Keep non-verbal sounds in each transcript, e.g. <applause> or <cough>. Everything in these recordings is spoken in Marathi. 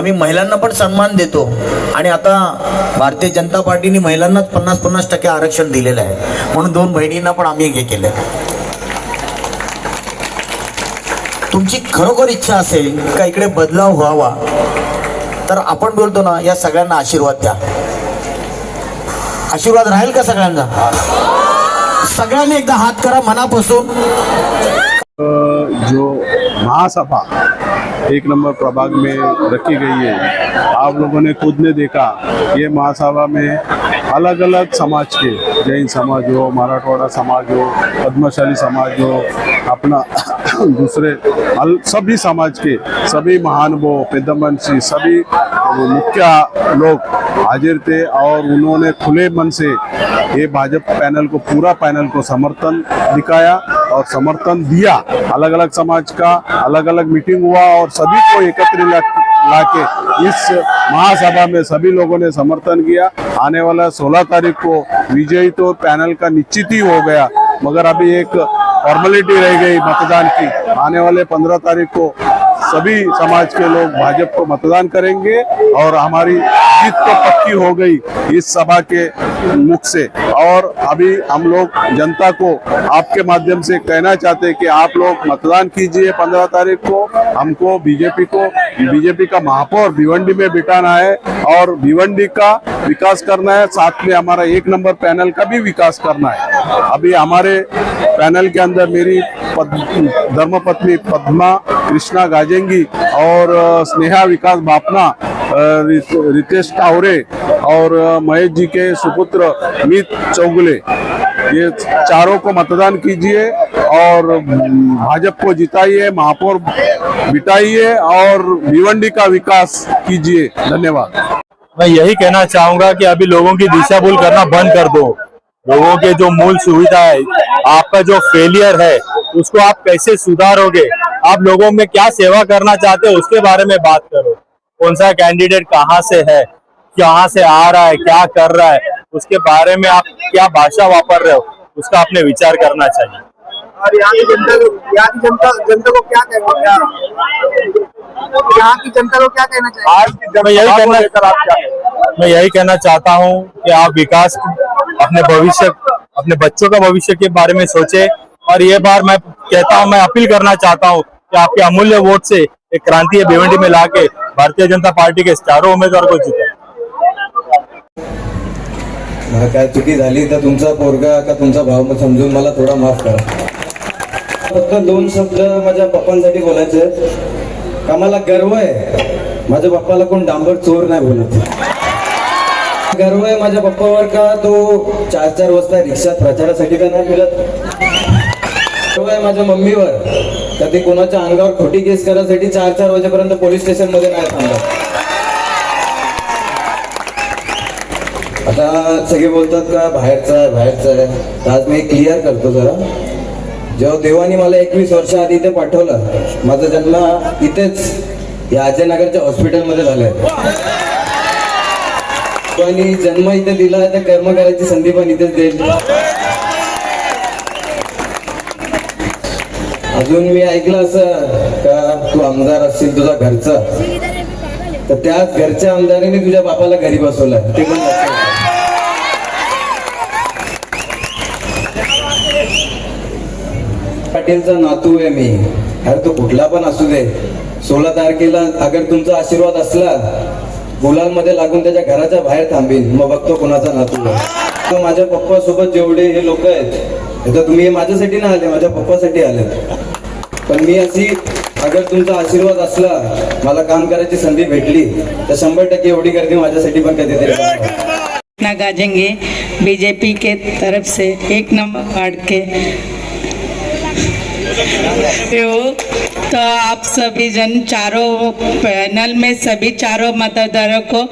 आम्ही महिलांना पण सन्मान देतो. आणि आता भारतीय जनता पार्टीने महिलांनाच पन्नास पन्नास टक्के आरक्षण दिलेलं आहे. म्हणून दोन बहिणींना पण आम्ही हे केलं तुमची खरोखर इच्छा असेल का इकडे बदलाव व्हावा तर आपण बोलतो ना या सगळ्यांना आशीर्वाद द्या. आशीर्वाद राहील का सगळ्यांना? सगळ्यांनी एकदा हात करा मनापासून. जो महासभा एक नंबर प्रभाग में रखी गई है। आप लोगों ने खुद ने देखा ये महासभा में अलग अलग समाज के जैन समाज हो, मराठवाड़ा समाज हो, पद्मशाली समाज हो, अपना <coughs> दूसरे सभी समाज के, सभी महानुभाव पेदमंशी सभी मुख्य लोग हाजिर थे और उन्होंने खुले मन से ये भाजपा पैनल को, पूरा पैनल को समर्थन दिखाया और समर्थन दिया। अलग अलग समाज का अलग अलग मीटिंग हुआ और सभी को एकत्र लाके इस महासभा में सभी लोगों ने समर्थन किया। आने वाला 16 तारीख को विजयी तो पैनल का निश्चित ही हो गया, मगर अभी एक फॉर्मेलिटी रह गई मतदान की। आने वाले 15 तारीख को सभी समाज के लोग भाजपा को मतदान करेंगे और हमारी जीत तो पक्की हो गई इस सभा के मुख से। और अभी हम लोग जनता को आपके माध्यम से कहना चाहते हैं कि आप लोग मतदान कीजिए पंद्रह तारीख को। हमको बीजेपी को, बीजेपी का महापौर भिवंडी में बिठाना है और भिवंडी का विकास करना है, साथ में हमारा एक नंबर पैनल का भी विकास करना है। अभी हमारे पैनल के अंदर मेरी धर्मपत्नी पद्मा कृष्णा गाजेंगी और स्नेहा विकास बापना रितेश टावरे और महेश जी के सुपुत्र मीत चौगुले। ये चारों को मतदान कीजिए और भाजपा को जिताइए, महापौर बिठाइए और भिवंडी का विकास कीजिए। धन्यवाद। मैं यही कहना चाहूँगा कि अभी लोगों की दिशा भूल करना बंद कर दो। लोगों के जो मूल सुविधा है आपका जो फेलियर है उसको आप कैसे सुधारोगे? आप लोगों में क्या सेवा करना चाहते हो उसके बारे में बात करो। कौन सा कैंडिडेट कहाँ से है कहाँ से आ रहा है क्या कर रहा है उसके बारे में आप क्या भाषा वापर रहे हो उसका आपने विचार करना चाहिए। और यहाँ की जनता को यहाँ की जनता जनता को क्या कहना यहाँ की जनता को क्या कहना चाहिए मैं यही कहना मैं यही कहना चाहता हूँ कि आप विकास अपने भविष्य अपने बच्चों का भविष्य के बारे में सोचे। और ये बार मैं कहता हूँ मैं अपील करना चाहता हूँ कि आपके अमूल्य वोट से एक क्रांति भिवंडी में लाके भारतीय जनता पार्टी के चारों उम्मीदवार को जीते। काय चुकी झाली तर तुमचा पोरगा का तुमचा भाव समजून मला थोडा माफ करा. फक्त दोन शब्द माझ्या पप्पांसाठी बोलायचे का मला गर्व आहे. माझ्या पप्पाला कोण डांबर चोर नाही बोलत. गर्व आहे माझ्या पप्पावर का? तो चार चार वाजता रिक्षात प्रचारासाठी का नाही मिळत गर्व आहे माझ्या मम्मीवर. का ते कोणाच्या अंगावर खोटी केस करायसाठी चार चार वाजेपर्यंत पोलीस स्टेशनमध्ये नाही थांबत. आता सगळे बोलतात का बाहेरचा आहे बाहेरचा आहे. आज मी क्लिअर करतो जरा. जेव्हा देवाने मला एकवीस वर्षाआधी इथे पाठवलं माझा जन्म इथेच या अजयनगरच्या हॉस्पिटलमध्ये झालाय. पण जन्म इथे दिला तर कर्म करायची संधी पण इथेच देईल. अजून मी ऐकलं असं का तू आमदार असशील तुझा घरचा. तर त्याच घरच्या आमदाराने तुझ्या बापाला घरी बसवलं. ते पण पाटीलचा नातू आहे मी. अरे तो कुठला पण असू दे. सोळा तारखेला अगर तुमचा आशीर्वाद असला गुलालमध्ये लागून त्याच्या घराच्या बाहेर थांबीन. मग बघतो कोणाचा नातू तर माझ्या पप्पा सोबत जेवढे हे लोक आहेत तर तुम्ही माझ्यासाठी नाही आले माझ्या पप्पासाठी आले. पण मी अशी अगर तुमचा आशीर्वाद असला मला काम करायची संधी भेटली तर शंभर टक्के एवढी गर्दी माझ्यासाठी पण कधीतरी ना गाजेंगे बीजेपी के तरफ से एक नंबर वार्ड के हो, तो आप सभी जन चारों पैनल में सभी चारों मतदारों को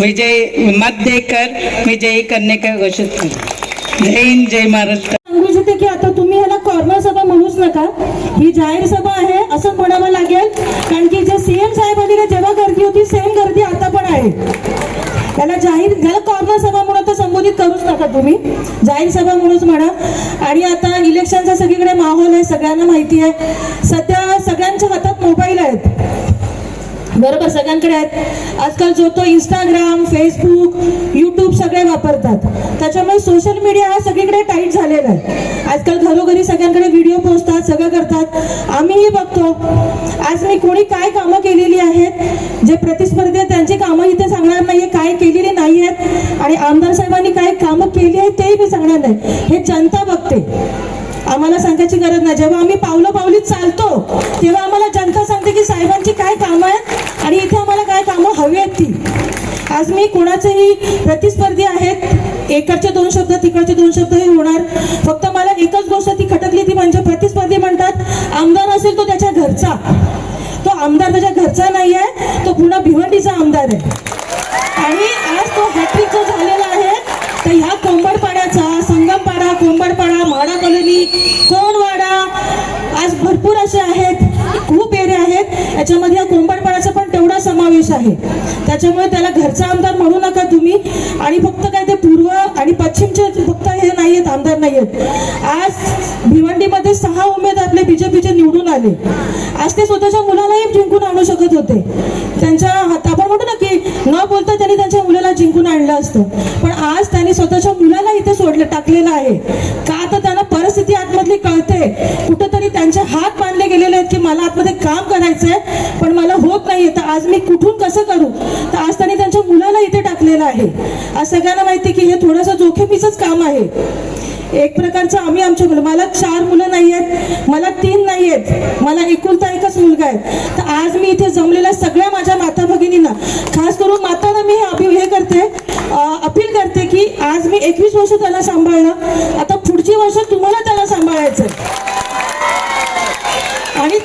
विजय मत देकर विजयी करने का घोषित करें। जय हिंद जय महाराष्ट्र। सांगू की आता तुम्ही याला कॉर्नर सभा म्हणूच नका. ही जाहीर सभा आहे असं म्हणावं लागेल. कारण की जे सीएम साहेब जेव्हा गर्दी होती सेम गर्दी आता पण आहे. त्याला जाहीर संबोधित तुम्ही. जाहीर सभा म्हणूनच म्हणा. आणि आता इलेक्शनचा सगळीकडे माहोल आहे सगळ्यांना माहिती आहे. सध्या सगळ्यांच्या हातात मोबाईल आहेत. बरोबर सगळ्यांकडे आहेत. आजकाल जो तो इंस्टाग्राम फेसबुक यूट्यूब सगळे वापरतात. त्याच्यामुळे सोशल मीडिया हा सगळीकडे टाईट झालेला आहे. आजकाल घरोघरी सगळ्यांकडे व्हिडिओ पोचतात सगळं करतात. आम्हीही बघतो. आज मी कोणी काय कामं केलेली आहेत? जे प्रतिस्पर्धी आहेत त्यांची कामं इथे सांगणार नाहीये. काय केलेली नाही आहेत आणि आमदार साहेबांनी काय कामं केली आहेत तेही मी सांगणार नाही. हे जनता बघते. आम्हाला सांगायची गरज नाही. जेव्हा आम्ही पावलं पावलीत चालतो तेव्हा आम्हाला जनता सांगते की साहेबांची काय कामं आहेत आणि इथे आम्हाला काय कामं हवी आहेत ती. आज मी कोणाचेही प्रतिस्पर्धी आहेत. इकडचे दोन शब्द तिकडचे दोन शब्द हे होणार. फक्त मला एकच गोष्ट ती खटकली ती म्हणजे प्रतिस्पर्धी म्हणतात आमदार असेल तो त्याच्या घरचा. तो आमदार त्याच्या घरचा नाही आहे तो पुन्हा भिवंडीचा आमदार आहे. आणि आज तो हॅट्रिक जो झालेला आहे तर ह्या कोंबडपाड्याचा संगमपाडा कोंबडपाडा म्हाडा कॉलनी कोणवाडा आज भरपूर असे आहेत खूप एरिया आहेत. याच्यामध्ये या समावेश आहे. त्याच्यामुळे त्याला घरचा आमदार म्हणू नका तुम्ही. आणि फक्त काय ते पूर्व आणि पश्चिमचे फक्त हे नाही आहेत आमदार नाही आहेत आज भिवंडीमध्ये सहा उमेदवार आपले बीजेपीचे निवडून आले. आज ते स्वतःच्या मुलालाही जिंकून आणू शकत होते. त्यांच्या हात आपण म्हणतो ना की न बोलता त्यांनी त्यांच्या मुलाला जिंकून आणलं असतं. पण आज त्यांनी स्वतःच्या मुलाला इथे सोडलं टाकलेलं आहे. का तर त्यांना परिस्थिती आतमधली कळते कुठंतरी त्यांचे हात बांधले गेलेले आहेत की मला आतमध्ये काम करायचंय पण मला होत नाहीये. तर आज मी कुठून कसं करू? तर आज त्यांनी त्यांच्या मुलाला इथे टाकलेलं आहे. आज सगळ्यांना माहिती की हे थोडंसं जोखमीचंच काम आहे. एक प्रकारचं आम्ही आमच्या मुलं मला चार मुलं नाही आहेत मला तीन नाही आहेत मला एकुलता एकच मुलगा आहे. तर आज मी इथे जमलेल्या सगळ्या माझ्या माता भगिनींना खास करून मातांना मी हे अभि हे करते अपील करते की आज मी एकवीस वर्ष त्याला सांभाळलं आता पुढची वर्ष तुम्हाला त्याला सांभाळायचं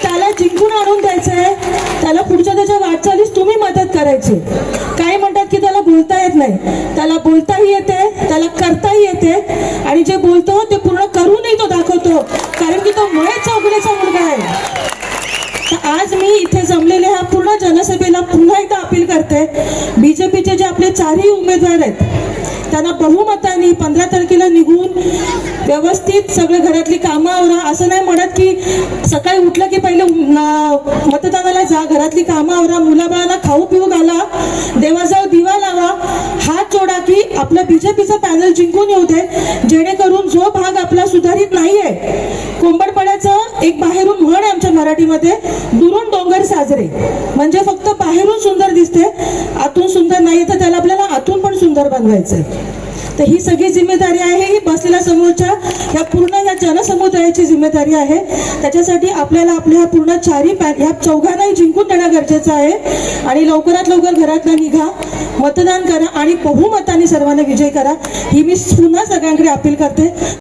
त्याला जिंकून आणून द्यायचं आहे त्याला पुढच्या त्याच्या वाटचालीस तुम्ही मदत करायची. काही म्हणतात की त्याला बोलता येत नाही. त्याला बोलताही येते त्याला करताही येते. आणि जे बोलतो ते पूर्ण करूनही तो दाखवतो. कारण की तो महेश चौगुलेचा मुलगा आहे. तर आज मी इथे जमलेल्या ह्या पूर्ण जनसभेला पुन्हा एकदा अपील करते. बीजेपीचे जे आपले चारही उमेदवार आहेत त्यांना बहुमताने पंधरा तारखेला निघून व्यवस्थित सगळे घरातली कामं आवरा. असं नाही म्हणत की सकाळी उठलं की पहिले मतदानाला जा घरातली कामं आवरा मुलाबाळांना खाऊ पिऊ घाला देवाजवळ दिवा लावा हात जोडा की आपलं बीजेपीचं पॅनल जिंकून येऊ दे. जेणेकरून जो भाग आपला सुधारित नाहीये कोंबडपण्याचं एक बाहेरून म्हण आहे आमच्या मराठीमध्ये दुरून डोंगर साजरे. म्हणजे फक्त बाहेरून सुंदर दिसते आतून सुंदर नाही तर त्याला आपल्याला आतून पण सुंदर बनवायचंय. तर ही सगळी जिम्मेदारी आहे. ही बसलेल्या समोरच्या या पूर्ण या जनसमुदायाची जिम्मेदारी आहे. त्याच्यासाठी आपल्याला आपल्या ह्या पूर्ण चारही पॅन ह्या चौघांनाही जिंकून देणं गरजेचं आहे. आणि लवकरात लवकर घरातनं निघा मतदान करा आणि बहुमताने सर्वांना विजय करा. ही मी पुन्हा सगळ्यांकडे अपील करते.